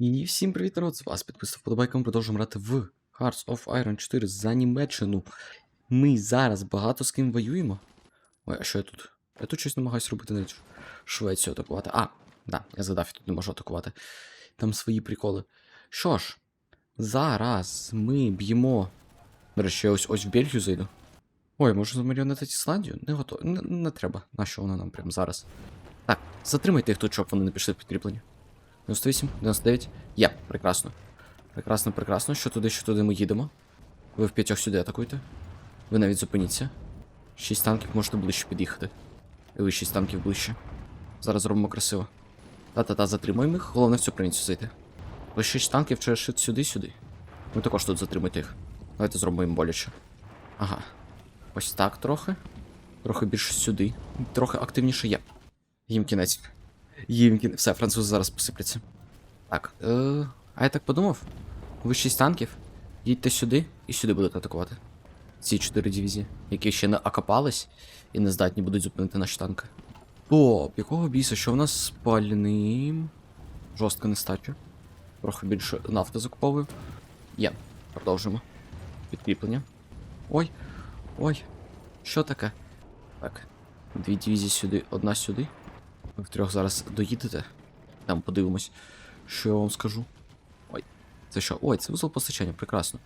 І всім привіт, народ, з вас підписав подобайка, ми продовжуємо грати в Hearts of Iron 4 за Німеччину. Ми зараз багато з ким воюємо. Ой, а що я тут? Я тут щось намагаюсь робити навіть Швецію атакувати. А, да, я згадав, я тут не можу атакувати. Там свої приколи. Що ж, зараз ми б'ємо. До речі, я ось ось в Бельгію зайду. Ой, можу замаріонетити Ісландію? Не готово. Не, не треба. Нащо воно нам прямо зараз? Так, затримайте їх тут, щоб вони не пішли підкріплення. 98, 99. Є, прекрасно. Прекрасно, прекрасно. Що туди, що туди ми їдемо. Ви в п'ятьох сюди атакуєте. Ви навіть зупиніться. Шість танків можете ближче під'їхати. І ви шість танків ближче. Зараз зробимо красиво. Та-та-та, затримуємо їх. Головне в цю провінцію зайти. Ви шість танків через шит сюди-сюди. Ви також тут затримуйте їх. Давайте зробимо їм боляче. Ага. Ось так трохи. Трохи більше сюди. Трохи активніше є. Їм кінець. Їм. Все, французи зараз посипляться. Так. Е, а я так подумав. Ви шість танків. Їдьте сюди і сюди будете атакувати. Ці чотири дивізії, які ще не окопались і не здатні будуть зупинити наші танки. Топ, якого біса, що в нас з пальним? Жорстко нестача. Трохи більше нафти закуповую. Є. Продовжимо. Підкріплення. Ой. Ой. Що таке? Так. Дві дивізії сюди, одна сюди. Ви втрьох зараз доїдете. Там подивимось, що я вам скажу. Ой, це що? Ой, це вузол постачання, прекрасно.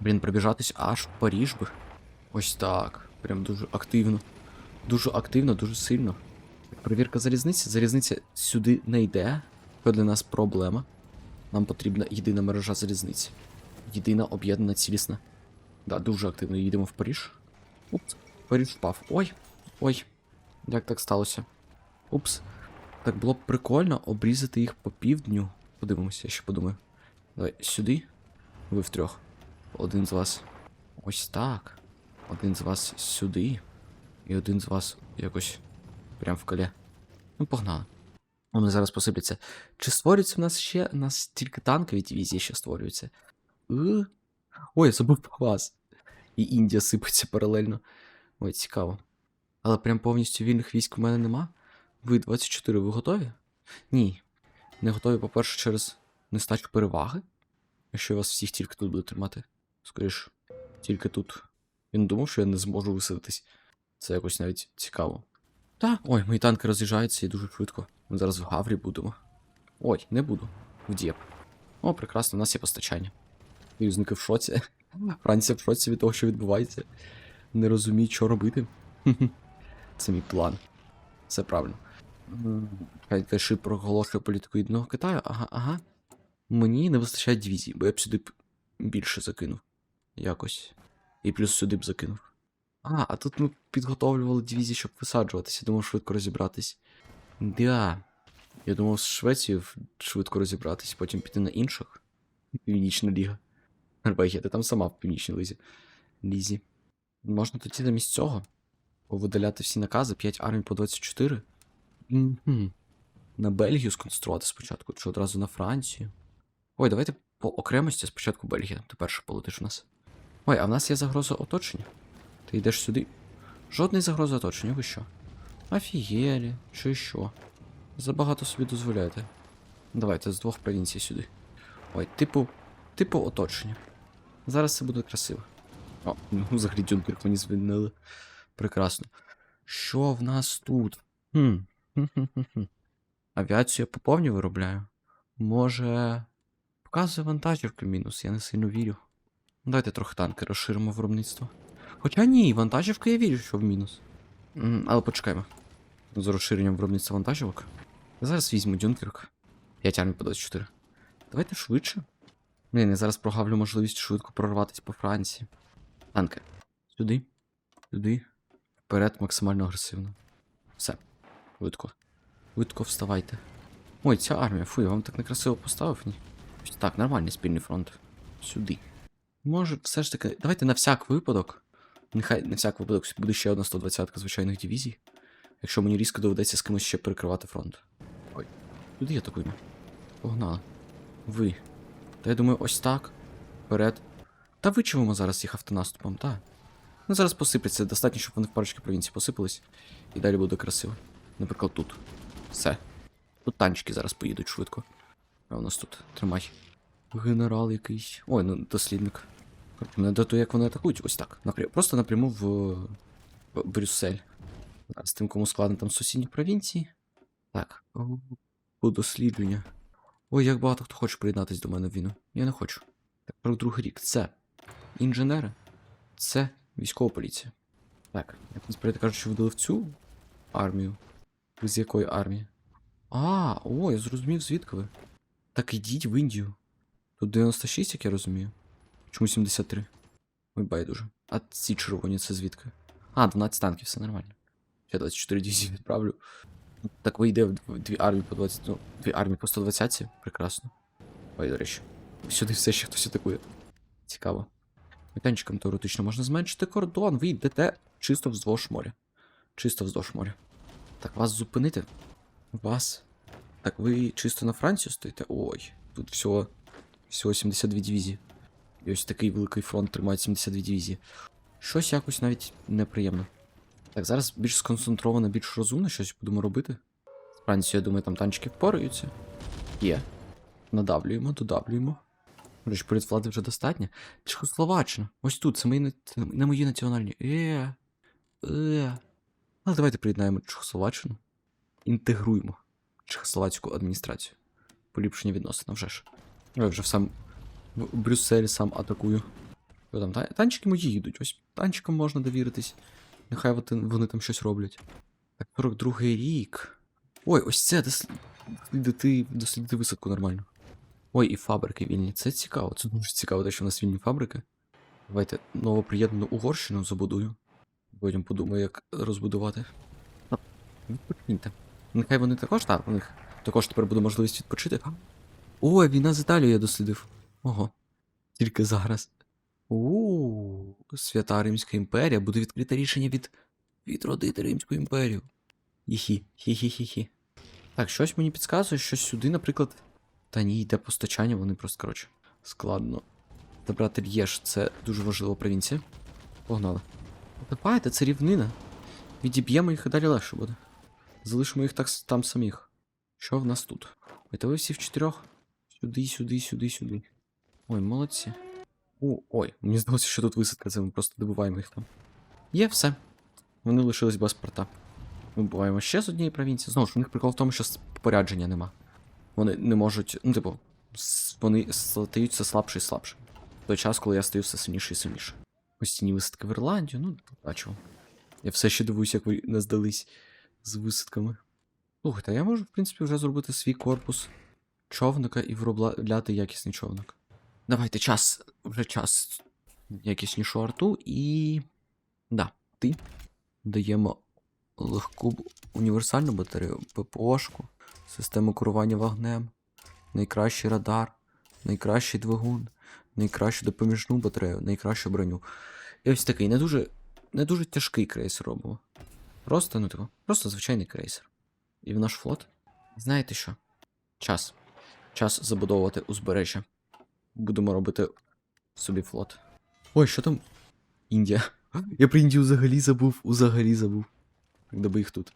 Блін, пробіжатись аж в Паріж би. Ось так. Прям дуже активно. Дуже активно, дуже сильно. Перевірка залізниці. Залізниця сюди не йде. Це для нас проблема. Нам потрібна єдина мережа залізниці. Єдина об'єднана цілісна. Да, дуже активно їдемо в Паріж. Упс, Паріж впав. Ой, ой. Як так сталося? Упс. Так було б прикольно обрізати їх по півдню. Подивимося, я ще подумаю. Давай сюди. Ви втрьох. Один з вас. Ось так. Один з вас сюди. І один з вас якось прям в коле. Ну, погнали. Вони зараз посипляться. Чи створюється в нас ще. У нас тільки танкові дивізії ще створюються. Е? Ой, я забув про вас. І Індія сипеться паралельно. Ой, цікаво. Але прям повністю вільних військ у мене нема. Ви 24, ви готові? Ні. Не готові, по-перше, через нестачу переваги. Якщо я вас всіх тільки тут буду тримати. Скоріш, тільки тут. Він думав, що я не зможу висадитись. Це якось навіть цікаво. Та, ой, мої танки роз'їжджаються і дуже швидко. Ми зараз в Гаврі будемо. Ой, не буду. В Дєп. О, прекрасно, у нас є постачання. Союзники в шоці. Франція в шоці від того, що відбувається. Не розуміє, що робити. Це мій план. Все правильно. Хай Кайши проголошує політику єдиного Китаю. Ага, ага. Мені не вистачає дивізій, бо я б сюди б більше закинув. Якось. І плюс сюди б закинув. А, а тут ми підготовлювали дивізії, щоб висаджуватися. Думав швидко розібратись. Да. Я думав з Швецією швидко розібратись, потім піти на інших. Північна ліга. Норвегія, ти там сама в північній лізі. Лізі. Можна тоді замість цього повидаляти всі накази, 5 армій по 24. Мгм. На Бельгію сконцентрувати спочатку, чи одразу на Францію. Ой, давайте по окремості спочатку Бельгія. Ти перше полетиш у нас. Ой, а в нас є загроза оточення. Ти йдеш сюди. Жодної загрози оточення, ви що? Офігелі, чи що? Забагато собі дозволяєте. Давайте з двох провінцій сюди. Ой, типу, типу оточення. Зараз це буде красиво. О, ну взагалі Дюнкерк мені звільнили. Прекрасно. Що в нас тут? Хм. Авіацію я по повні виробляю. Може. Показує вантажівки мінус, я не сильно вірю. Давайте трохи танки розширимо виробництво. Хоча ні, вантажівка я вірю, що в мінус. Але почекаємо. З розширенням виробництва вантажівок. Я зараз візьму Дюнкерк. 5 армій по 24. Давайте швидше. Блін, я зараз прогавлю можливість швидко прорватися по Франції. Танки. Сюди. Сюди. Вперед максимально агресивно. Все. Швидко. Швидко вставайте. Ой, ця армія, фу, я вам так некрасиво поставив, ні. Так, нормальний спільний фронт. Сюди. Може, все ж таки. Давайте на всяк випадок. Нехай на всяк випадок буде ще одна 120-ка звичайних дивізій. Якщо мені різко доведеться з кимось ще перекривати фронт. Ой, туди атакуємо. Погнали. Ви. Та я думаю, ось так. Вперед. Та вичавимо зараз їх автонаступом, та. Ну зараз посипляться. Достатньо, щоб вони в парочки провінцій посипались. І далі буде красиво. Наприклад, тут. Все. Тут танчики зараз поїдуть швидко. А у нас тут тримай. Генерал якийсь. Ой, ну дослідник. Мене до того, як вони атакують, ось так. Напря... Просто напряму в... в Брюссель. Зараз тим, кому складно там сусідні провінції. Так. По дослідження. Ой, як багато хто хоче приєднатись до мене в війну. Я не хочу. Так, про другий рік. Це інженери. Це військова поліція. Так, як насправді кажуть, що видали в цю армію. Ви з якої армії? А, о, я зрозумів, звідки ви. Так ідіть в Індію. Тут 96, як я розумію. Чому 73? Ой, байдуже. А ці червоні це звідки? А, 12 танків, все нормально. Я 24 дивізії відправлю. Так вийде в дві армії по 20. Ну, дві армії по 120 прекрасно. Ой, до речі. Сюди все ще хтось атакує. Цікаво. Метанчиком теоретично можна зменшити кордон. Ви йдете чисто вздовж моря. Чисто вздовж моря. Так, вас зупинити? Вас. Так ви чисто на Францію стоїте? Ой, тут всього, всього 72 дивізії. І ось такий великий фронт тримає 72 дивізії. Щось якось навіть неприємно. Так, зараз більш сконцентровано, більш розумно щось будемо робити. З Францією, я думаю, там танчики впораються. Є. Надавлюємо, додавлюємо. Речі, поряд влади вже достатньо. Чехословаччина. Ось тут, це мої, не мої національні. Е. Е. Але давайте приєднаємо Чехословаччину. Інтегруємо Чехословацьку адміністрацію. Поліпшення відносин, вже ж. Я вже в сам в Брюсселі сам атакую. Що там, танчики мої їдуть. Ось танчикам можна довіритись. Нехай вони там щось роблять. Так, 42-й рік. Ой, ось це дослідити, дослідити висадку нормально. Ой, і фабрики вільні. Це цікаво. Це дуже цікаво, те, що в нас вільні фабрики. Давайте новоприєднану Угорщину забудую. Потім подумаю, як розбудувати. Ну, Відпочиньте. Нехай вони також, так, у них також тепер буде можливість відпочити. Ой, війна з Італією я дослідив. Ого. Тільки зараз. У Свята Римська імперія. Буде відкрите рішення від відродити Римську імперію. Хі-хі, хі-хі-хі-хі. Так, щось мені підказує, що сюди, наприклад. Та ні, йде постачання, вони просто, коротше, складно. Забрати Л'єш, це дуже важлива провінція. Погнали. Давайте, це рівнина. Відіб'ємо їх і далі легше буде. Залишимо їх так там самих. Що в нас тут? Ой, ви всі в чотирьох? Сюди, сюди, сюди, сюди. Ой, молодці. О, ой, мені здалося, що тут висадка, це ми просто добуваємо їх там. Є все. Вони лишились без порта. Ми буваємо ще з однієї провінції. Знову ж, у них прикол в тому, що спорядження нема. Вони не можуть. Ну, типу, вони стають все слабше і слабше. В той час, коли я стаю все сильніше і сильніше. Постійні висадки в Ірландію, ну, бачу. Я все ще дивуюсь, як ви не здались з висадками. Слухайте, я можу, в принципі, вже зробити свій корпус човника і виробляти якісний човник. Давайте час, вже час якіснішого арту і. Да, ти. Даємо легку універсальну батарею, ППОшку, систему керування вогнем, найкращий радар, найкращий двигун, найкращу допоміжну батарею, найкращу броню. І ось такий не дуже, не дуже тяжкий крейсер робимо. Просто, ну типу, просто звичайний крейсер. І в наш флот. Знаєте що? Час. Час забудовувати узбережжя. Будемо робити собі флот. Ой, що там? Індія. Я про Індію взагалі забув, взагалі забув. Би їх тут.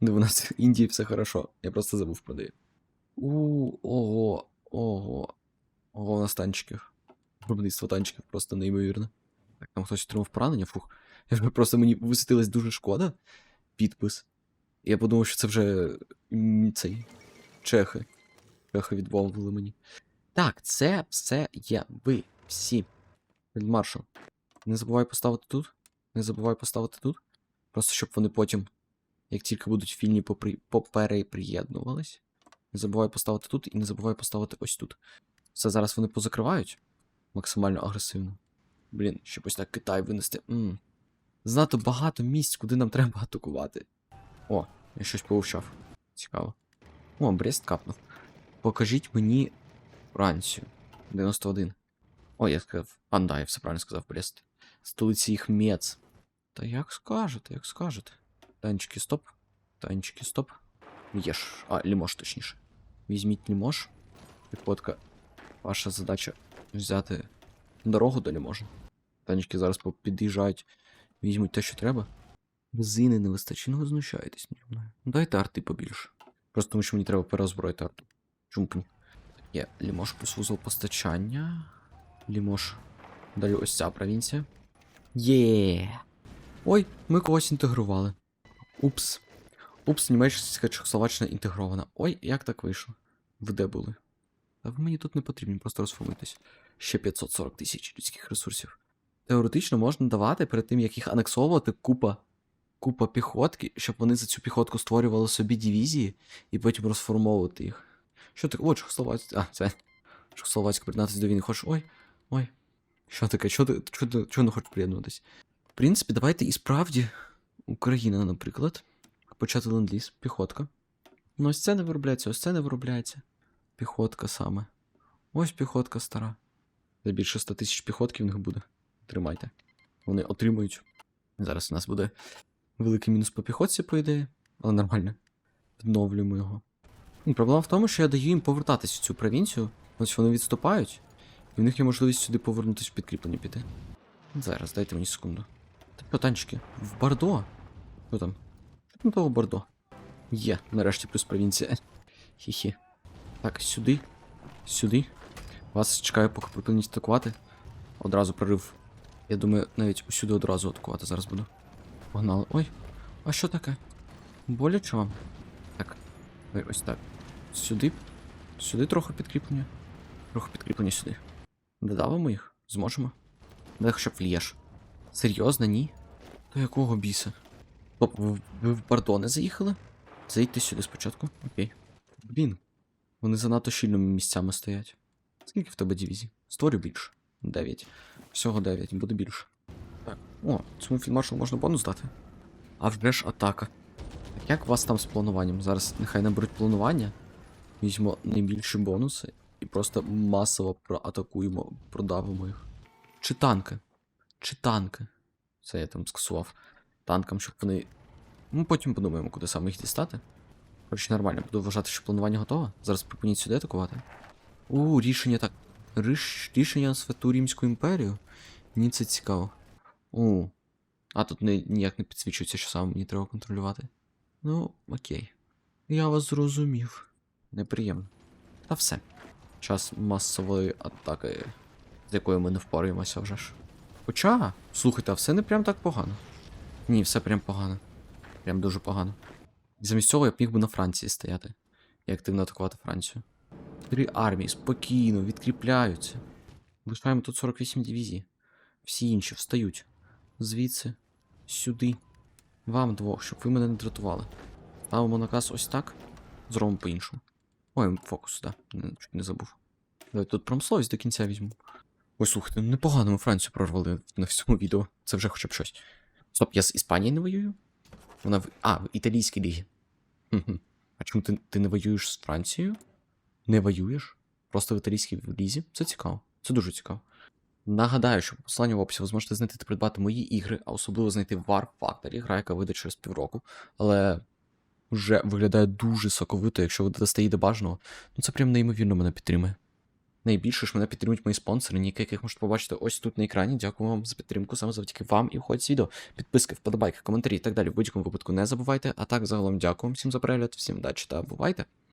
Ну, у нас в Індії все хорошо. Я просто забув про неї. У, ого, ого. Ого, у нас танчиків. Виробництво танчиків просто неймовірне. Так, там хтось отримав поранення, фух. Просто мені висвітилась дуже шкода. Підпис. Я подумав, що це вже цей. Чехи. Чехи відмовили мені. Так, це все є. Ви всі. Фельдмаршал. Не забувай поставити тут. Не забувай поставити тут. Просто щоб вони потім, як тільки будуть вільні, попри... попереприєднувались. Не забувай поставити тут і не забувай поставити ось тут. Все зараз вони позакривають максимально агресивно. Блін, щоб ось так Китай винести. м Знато багато місць, куди нам треба атакувати. О, я щось повивчав. Цікаво. О, Брест капнув. Покажіть мені Францію. 91. О, я сказав. А, да, я все правильно сказав, Брест. Столиці їх Мец. Та як скажете, як скажете. Танчики стоп. Танчики стоп. Єш. А, лімош точніше. Візьміть лімош. Підходка. Ваша задача взяти дорогу до ліможа. Танчики зараз під'їжджають. Візьмуть те, що треба. Бензини не вистачить, ну ви знущаєтесь наді мною. Ну, Дайте арти побільше. Просто тому що мені треба переозброїти арту. Чому б ні? Є Лімош плюс вузол постачання. Лімош. Далі ось ця провінція. Є. Ой, ми когось інтегрували. Упс. Упс, Німеччина Чехословаччина інтегрована. Ой, як так вийшло? Ви де були? Та ви мені тут не потрібні, просто розформуйтесь. Ще 540 тисяч людських ресурсів. Теоретично можна давати перед тим, як їх анексовувати, купа, купа піхотки, щоб вони за цю піхотку створювали собі дивізії і потім розформовувати їх. Що ти. О, Чехословацька. А, це. Чехословацька приєднатися до війни. Хочеш. Ой, ой. Що таке? Чого чого чого не хочеш приєднуватись? В принципі, давайте і справді. Україна, наприклад. Почати ленд-ліз, піхотка. Ну, ось це не виробляється, ось це не виробляється. Піхотка саме. Ось піхотка стара. За більше 100 тисяч піхотки в них буде. Тримайте. Вони отримують. Зараз у нас буде великий мінус по піхотці, по ідеї, але нормально. Відновлюємо його. І проблема в тому, що я даю їм повертатись в цю провінцію. Ось вони відступають, і в них є можливість сюди повернутися в підкріплення піти. Зараз, дайте мені секунду. Так, потанчики, в Бордо. Що там? Там того Бордо? Є, нарешті плюс провінція. Хі-хі. Так, сюди. Сюди. Вас чекаю, поки припиніть атакувати. Одразу прорив. Я думаю, навіть усюди одразу атакувати зараз буду. Погнали. Ой, а що таке? Боляче вам? Так. Ось так. Сюди. Сюди трохи підкріплення. Трохи підкріплення сюди. Додавимо їх? Зможемо. Дай хоча б влієш. Серйозно, ні? До якого біса? Стоп, ви, ви в Бардони заїхали? Заїдьте сюди спочатку. Окей. Блін. Вони занадто щільними місцями стоять. Скільки в тебе дивізій? Створю більше. Дев'ять. Всього дев'ять, буде більше. Так. О, цьому фільмаршалу можна бонус дати. А вже ж атака. Як у вас там з плануванням? Зараз нехай наберуть планування. Візьмо найбільші бонуси і просто масово проатакуємо, продавимо їх. Чи танки? Чи танки? Це я там скасував. Танкам, щоб вони. Ну, потім подумаємо, куди саме їх дістати. Коротше, нормально, буду вважати, що планування готове. Зараз припиніть сюди атакувати. У, рішення так. Ріш... Рішення на Святу Римську імперію? Мені це цікаво. У. А тут не, ніяк не підсвічується, що саме мені треба контролювати. Ну, окей. Я вас зрозумів. Неприємно. Та все. Час масової атаки, з якою ми не впораємося вже ж. Хоча, слухайте, а все не прям так погано. Ні, все прям погано. Прям дуже погано. Замість цього я б міг би на Франції стояти і активно атакувати Францію. Три армії спокійно відкріпляються. Лишаємо тут 48 дивізій. Всі інші встають. Звідси, сюди. Вам двох, щоб ви мене не дратували. Ставимо наказ ось так. Зробимо по-іншому. Ой, фокус, да. Не, чуть не забув. Давай тут промисловість до кінця візьму. Ой, слухайте, ну непогано ми Францію прорвали на всьому відео. Це вже хоча б щось. Стоп, я з Іспанії не воюю? Вона в. А, в італійській лігі. А чому ти, ти не воюєш з Францією? Не воюєш? Просто в італійській лізі? Це цікаво. Це дуже цікаво. Нагадаю, що по посиланню в описі ви зможете знайти та придбати мої ігри, а особливо знайти War Factory, гра, яка вийде через півроку. Але вже виглядає дуже соковито, якщо ви додасте її до бажаного, ну це прям неймовірно мене підтримує. Найбільше ж мене підтримують мої спонсори, ніякі, яких можете побачити ось тут на екрані. Дякую вам за підтримку, саме завдяки вам і входить відео. Підписки, вподобайки, коментарі і так далі. В будь-якому випадку не забувайте. А так, загалом дякую всім за перегляд, всім удачі та бувайте!